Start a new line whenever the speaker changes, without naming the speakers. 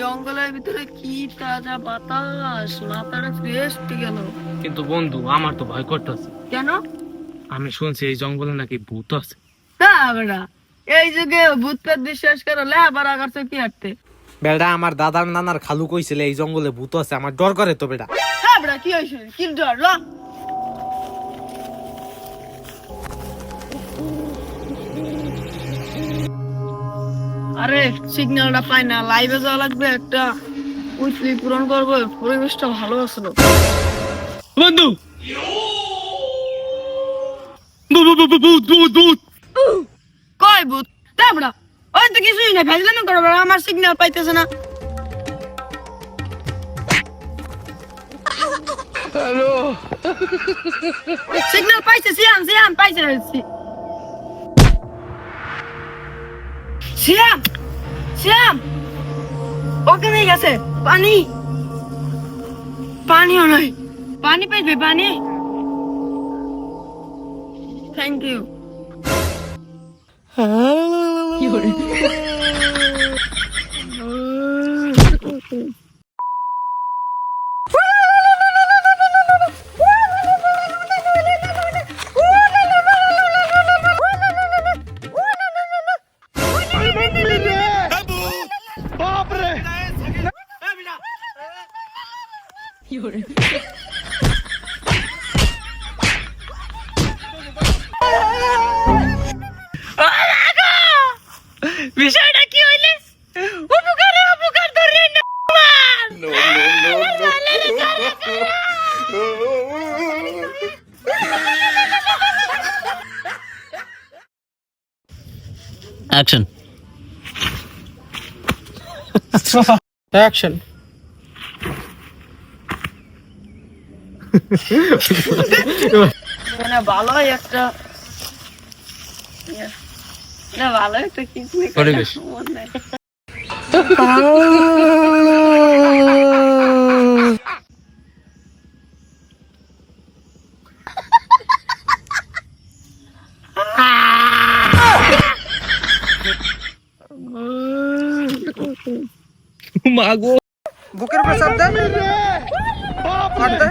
জঙ্গলের ভিতরে কি তাজা বাতাস? মাথাটা ফ্রেশ গেল।
কিন্তু বন্ধু আমার তো ভয় করতেছে
কেন?
আমি শুনছি এই জঙ্গলে নাকি ভূত আছে।
এই যুগে ভূত পেট বিশ্বাস করো লেহাপড়া করছ কি হাঁটতে।
বেড়া আমার দাদার নানার খালু কইছিল এই জঙ্গলে ভূত আছে আমার ডর করে তো বেড়া।
হ্যাঁ বেটা কি হয়েছে কি ডর ল। আরে সিগন্যালটা পাই না। লাইভে যাওয়া লাগবে একটা উইকলি পূরণ করব পরিবেশটা ভালো আসলো
বন্ধু!
কয় ভূত? তারপরা ওই তো কিছুই না ভেজলাম করো বেটা, আমার সিগন্যাল পাইতেছে না। সিগন্যাল পাইছে সিয়াম সিয়াম পাইছে। সিয়াম! সিয়াম ওখানে গেছে পানি পানিও নাই পানি পাইবে পানি থ্যাংক ইউ বিষয়টা কি হইলে উপকারে উপকার ধরে
অ্যাকশন
অ্যাকশন মানে ভালোই একটা না ভালো একটা কিছু
পরিবেশ। মাগো।
বুকের উপর চাপ അടുത്ത.